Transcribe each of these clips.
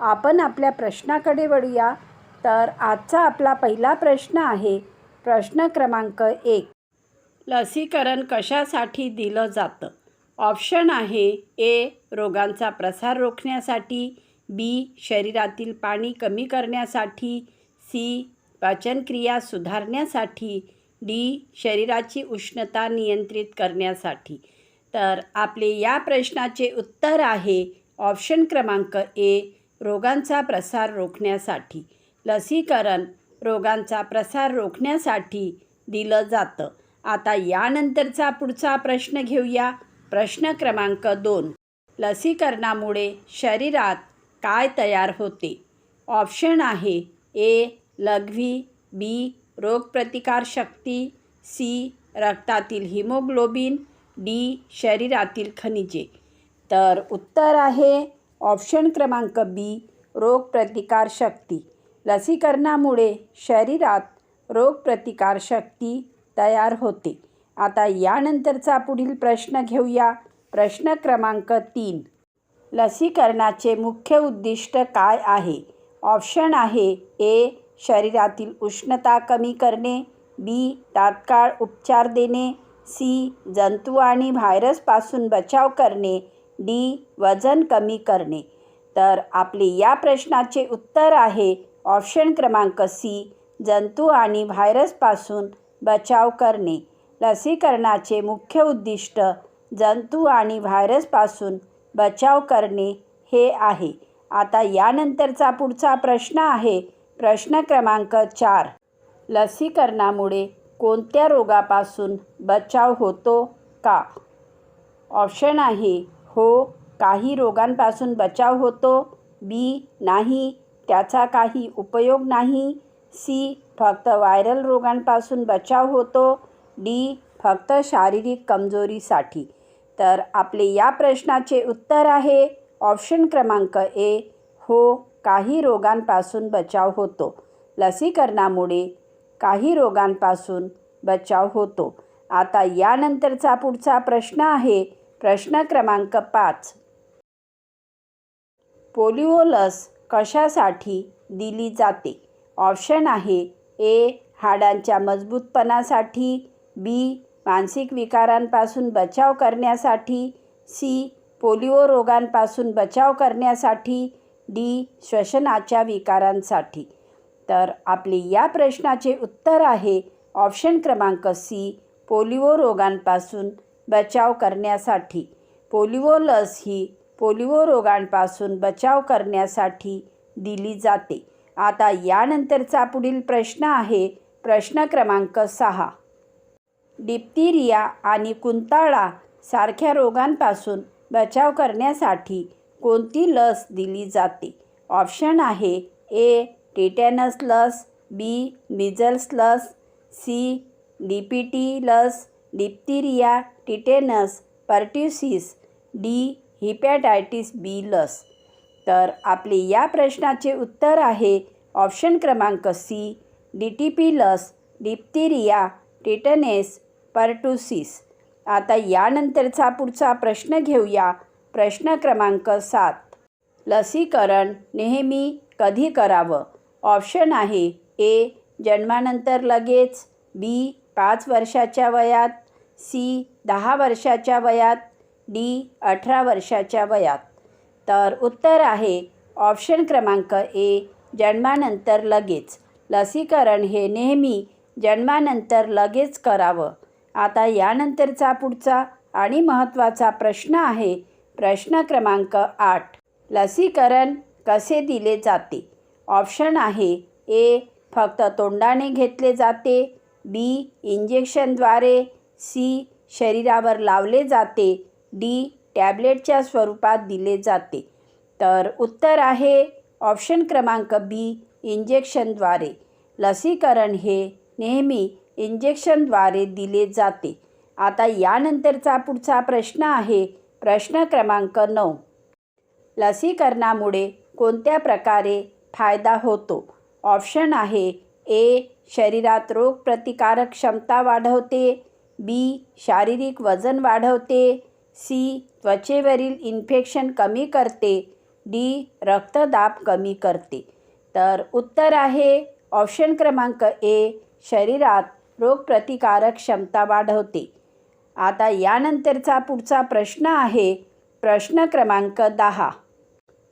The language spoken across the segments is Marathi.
आपण आपल्या प्रश्नाकडे वळूया. तर आजचा आपला पहिला प्रश्न आहे प्रश्न क्रमांक एक. लसीकरण कशासाठी दिलं जातं? ऑप्शन आहे ए रोगांचा प्रसार रोखण्यासाठी बी शरीरातील पाणी कमी करण्यासाठी सी पचनक्रिया सुधारण्यासाठी डी शरीराची उष्णता नियंत्रित करण्यासाठी. तर आपले या प्रश्नाचे उत्तर आहे ऑप्शन क्रमांक ए रोगांचा प्रसार रोखण्यासाठी. लसीकरण रोगांचा प्रसार रोखण्यासाठी दिलं जातं. आता यानंतरचा पुढचा प्रश्न घेऊया. प्रश्न क्रमांक दोन. लसीकरणामुळे शरीरात काय तयार होते? ऑप्शन आहे ए लघवी बी रोगप्रतिकारशक्ती सी रक्तातील हिमोग्लोबिन डी शरीरातील खनिजे. तर उत्तर आहे ऑप्शन क्रमांक बी रोगप्रतिकारशक्ती लसीकरणामुळे शरीरात रोगप्रतिकारशक्ती तयार होते. आता यानंतरचा पुढील प्रश्न घेऊया. प्रश्न क्रमांक तीन. लसीकरणाचे मुख्य उद्दिष्ट काय आहे? ऑप्शन आहे ए शरीरातील उष्णता कमी करणे. बी तात्काळ उपचार देणे. सी जंतू आणि व्हायरसपासून बचाव करणे. डी वजन कमी करणे. तर आपले या प्रश्नाचे उत्तर आहे ऑप्शन क्रमांक सी जंतू आणि व्हायरसपासून बचाव करणे. लसीकरणाचे मुख्य उद्दिष्ट जंतू आणि व्हायरसपासून बचाव करणे हे आहे. आता यानंतरचा पुढचा प्रश्न आहे. प्रश्न क्रमांक चार. लसीकरणामुळे कोणत्या रोगापासून बचाव होतो का? ऑप्शन आहे हो काही रोगांपासून बचाव होतो बी नाही त्याचा काही उपयोग नाही सी फक्त व्हायरल रोगांपासून बचाव होतो डी फक्त शारीरिक कमजोरीसाठी. तर आपले या प्रश्नाचे उत्तर आहे ऑप्शन क्रमांक ए हो काही रोगांपासून बचाव होतो. लसीकरणामुळे काही रोगांपासून बचाव होतो. आता यानंतरचा पुढचा प्रश्न आहे प्रश्न क्रमांक पाच. पोलिओ लस कशासाठी दिली जाते? ऑप्शन आहे ए हाडांच्या मजबूतपणासाठी बी मानसिक विकारांपासून बचाव करण्यासाठी सी पोलिओ रोगांपासून बचाव करण्यासाठी डी श्वसनाच्या विकारांसाठी. तर आपले या प्रश्नाचे उत्तर आहे ऑप्शन क्रमांक सी पोलिओ रोगांपासून बचाव करण्यासाठी. पोलिओ लस ही पोलिओ रोगांपासून बचाव करण्यासाठी दिली जाते. आता यानंतरचा पुढील प्रश्न आहे प्रश्न क्रमांक सहा. डिप्तिरिया आणि कुंताळा सारख्या रोगांपासून बचाव करण्यासाठी कोणती लस दिली जाते? ऑप्शन आहे ए टिटॅनस लस बी मिझल्स लस सी डी पी टी लस diphtheria tetanus pertussis D hepatitis B लस. तर आपले या प्रश्नाचे उत्तर आहे ऑप्शन क्रमांक सी डी टी पी लस डिप्थिरिया टिटनेस पर्टुसिस आता यानंतरचा पुढचा प्रश्न घेऊया. प्रश्न क्रमांक सात. लसीकरण नेहमी कधी करावं? ऑप्शन आहे ए जन्मानंतर लगेच बी पाच वर्षाच्या वयात सी दहा वर्षाच्या वयात डी अठरा वर्षाच्या वयात. तर उत्तर आहे ऑप्शन क्रमांक ए जन्मानंतर लगेच. लसीकरण हे नेहमी जन्मानंतर लगेच करावं. आता यानंतरचा पुढचा आणि महत्त्वाचा प्रश्न आहे प्रश्न क्रमांक आठ. लसीकरण कसे दिले जाते? ऑप्शन आहे ए फक्त तोंडाने घेतले जाते बी इंजेक्शनद्वारे सी शरीरावर लावले जाते. डी टॅबलेटच्या स्वरूपात दिले जाते. तर उत्तर आहे ऑप्शन क्रमांक बी इंजेक्शनद्वारे. लसीकरण हे नेहमी इंजेक्शनद्वारे दिले जाते. आता यानंतरचा पुढचा प्रश्न आहे. प्रश्न क्रमांक नऊ. लसीकरणामुळे कोणत्या प्रकारे फायदा होतो? ऑप्शन आहे ए शरीरात रोगप्रतिकारक क्षमता वाढवते. बी शारीरिक वजन वाढवते. सी त्वचेवरील इन्फेक्शन कमी करते. डी रक्तदाब कमी करते. तर उत्तर आहे ऑप्शन क्रमांक ए शरीरात रोगप्रतिकारक क्षमता वाढवते. आता यानंतरचा पुढचा प्रश्न आहे प्रश्न क्रमांक दहा.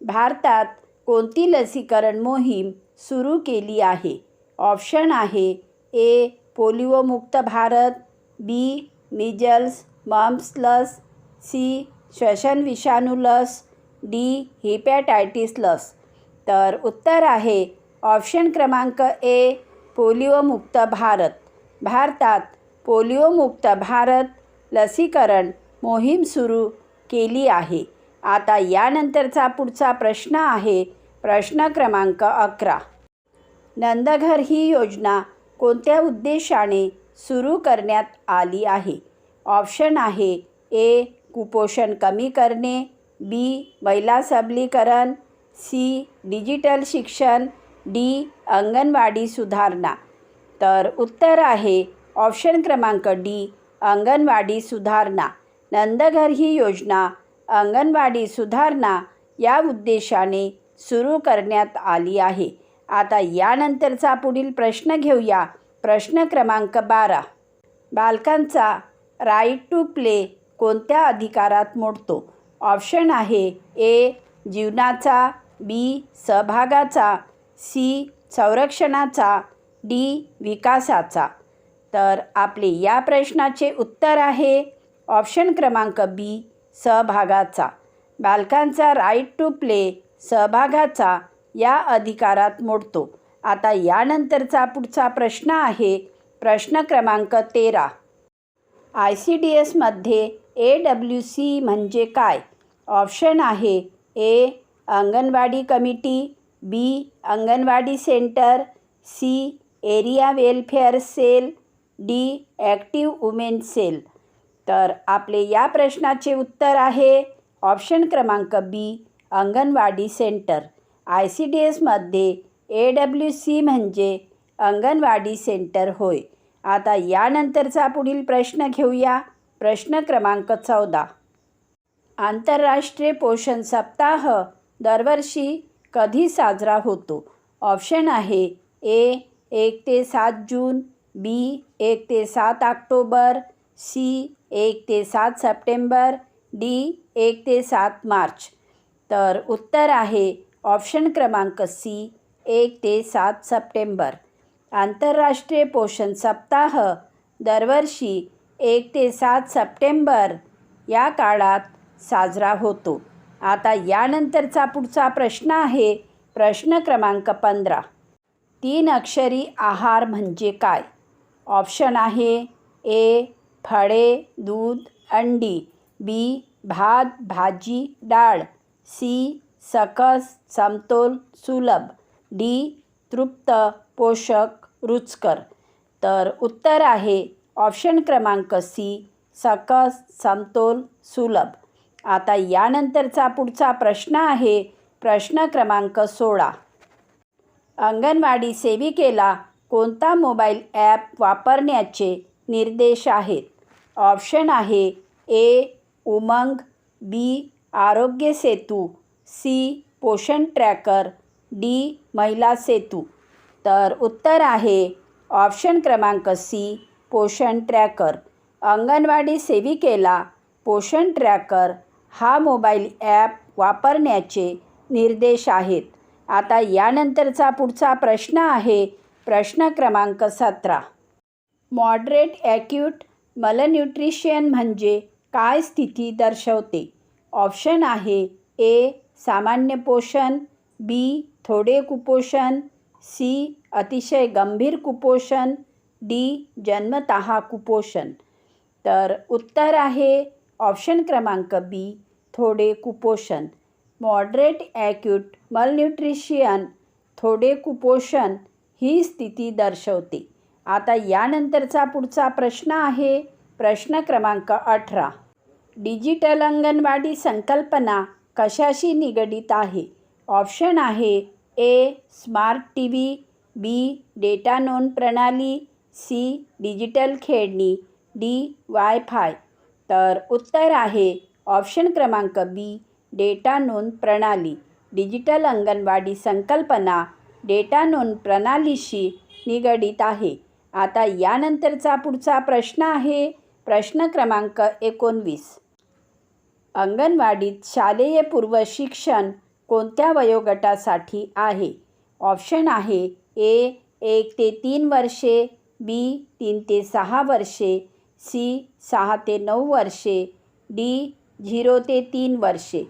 भारतात कोणती लसीकरण मोहीम सुरू केली आहे? ऑप्शन आहे ए पोलिओमुक्त भारत बी मिजल्स मम्स लस सी श्वसन विषाणू लस डी हिपॅटायटिस लस तर उत्तर आहे ऑप्शन क्रमांक ए पोलिओमुक्त भारत. भारतात पोलिओमुक्त भारत लसीकरण मोहीम सुरू केली आहे. आता यानंतरचा पुढचा प्रश्न आहे प्रश्न क्रमांक अकरा. नंदघर ही योजना कोणत्या उद्देशाने सुरू करण्यात आली आहे. ऑप्शन आहे ए कुपोषण कमी करणे बी महिला सबलीकरण सी डिजिटल शिक्षण डी अंगणवाडी सुधारणा. तर उत्तर आहे ऑप्शन क्रमांक डी अंगणवाडी सुधारणा. नंदघर ही योजना अंगणवाडी सुधारणा या उद्देशाने सुरू करण्यात आली आहे. आता यानंतरचा पुढील प्रश्न घेऊया. प्रश्न क्रमांक बारा. बालकांचा राईट टू प्ले कोणत्या अधिकारात मोडतो? ऑप्शन आहे ए जीवनाचा बी सहभागाचा सी संरक्षणाचा डी विकासाचा. तर आपले या प्रश्नाचे उत्तर आहे ऑप्शन क्रमांक बी सहभागाचा. बालकांचा राईट टू प्ले सहभागाचा या अधिकारात मोडतो. आता यानंतरचा पुढचा प्रश्न आहे प्रश्न क्रमांक तेरा. आय सी डी एसमध्ये ए डब्ल्यू सी म्हणजे काय? ऑप्शन आहे A anganwadi committee B anganwadi centre C area welfare cell D active women cell. तर आपले या प्रश्नाचे उत्तर आहे ऑप्शन क्रमांक B anganwadi centre. I C D एसमध्ये ए डब्ल्यू सी म्हणजे अंगणवाडी सेंटर होय. आता यानंतरचा पुढील प्रश्न घेऊया. प्रश्न क्रमांक चौदा. आंतरराष्ट्रीय पोषण सप्ताह दरवर्षी कधी साजरा होतो? ऑप्शन आहे ए एक ते सात जून बी एक ते सात ऑक्टोबर सी एक ते सात सप्टेंबर डी एक ते सात मार्च. तर उत्तर आहे ऑप्शन क्रमांक सी. एक ते सात सप्टेंबर. आंतरराष्ट्रीय पोषण सप्ताह दरवर्षी एक ते सात सप्टेंबर या काळात साजरा होतो. आता यानंतरचा पुढचा प्रश्न आहे प्रश्न क्रमांक पंधरा. तीन अक्षरी आहार म्हणजे काय? ऑप्शन आहे ए फळे दूध अंडी बी भात भाजी डाळ सी सकस समतोल सुलभ. डी. तृप्त पोषक रुचकर. तर उत्तर आहे ऑप्शन क्रमांक सी सकस समतोल सुलभ. आता यानंतरचा पुढचा प्रश्न आहे प्रश्न क्रमांक सोळा. अंगणवाडी सेविकेला कोणता मोबाईल ॲप वापरण्याचे निर्देश आहेत? ऑप्शन आहे A Umang B Aarogya Setu C Poshan tracker D. Mahila Setu. तर उत्तर आहे ऑप्शन क्रमांक सी पोषण ट्रॅकर. अंगणवाडी सेविकेला पोषण ट्रॅकर हा मोबाईल ॲप वापरण्याचे निर्देश आहेत. आता यानंतरचा पुढचा प्रश्न आहे प्रश्न क्रमांक सतरा. मॉडरेट ॲक्यूट मलन्यूट्रिशन म्हणजे काय स्थिती दर्शवते? ऑप्शन आहे ए सामान्य पोषण बी थोडे कुपोषण. सी अतिशय गंभीर कुपोषण. डी जन्मतः कुपोषण. तर उत्तर आहे ऑप्शन क्रमांक बी थोडे कुपोषण. मॉडरेट ॲक्यूट मलन्यूट्रिशियन थोडे कुपोषण ही स्थिती दर्शवते. आता यानंतरचा पुढचा प्रश्न आहे. प्रश्न क्रमांक अठरा. डिजिटल अंगणवाडी संकल्पना कशाशी निगडीत आहे? ऑप्शन आहे A smart T V B data नोंद प्रणाली सी डिजिटल खेळणी डी वाय फाय तर उत्तर आहे ऑप्शन क्रमांक बी डेटा नोंद प्रणाली. डिजिटल अंगणवाडी संकल्पना डेटा नोंद प्रणालीशी निगडीत आहे. आता यानंतरचा पुढचा प्रश्न आहे. प्रश्न क्रमांक एकोणवीस. अंगणवाडीत शालेय पूर्व शिक्षण कोणत्या वयोगटासाठी आहे? ऑप्शन आहे ए एक ते तीन वर्षे बी तीन ते सहा वर्षे सी सहा ते नऊ वर्षे डी झिरो ते तीन वर्षे.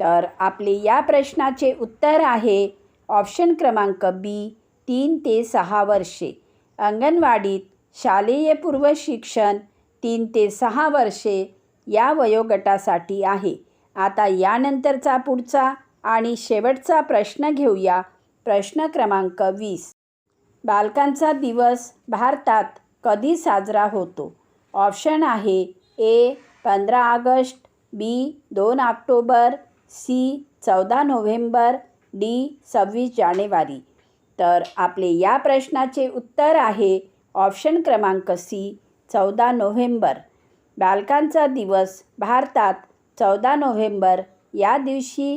तर आपले या प्रश्नाचे उत्तर आहे ऑप्शन क्रमांक बी तीन ते सहा वर्षे. अंगणवाडीत शालेय पूर्व शिक्षण तीन ते सहा वर्षे या वयोगटासाठी आहे. आता यानंतरचा पुढचा आणि शेवटचा प्रश्न घेऊया. प्रश्न क्रमांक वीस. बालकांचा दिवस भारतात कधी साजरा होतो? ऑप्शन आहे ए पंधरा ऑगस्ट बी दोन ऑक्टोबर सी चौदा नोव्हेंबर डी सव्वीस जानेवारी. तर आपले या प्रश्नाचे उत्तर आहे ऑप्शन क्रमांक सी चौदा नोव्हेंबर. बालकांचा दिवस भारतात चौदा नोव्हेंबर या दिवशी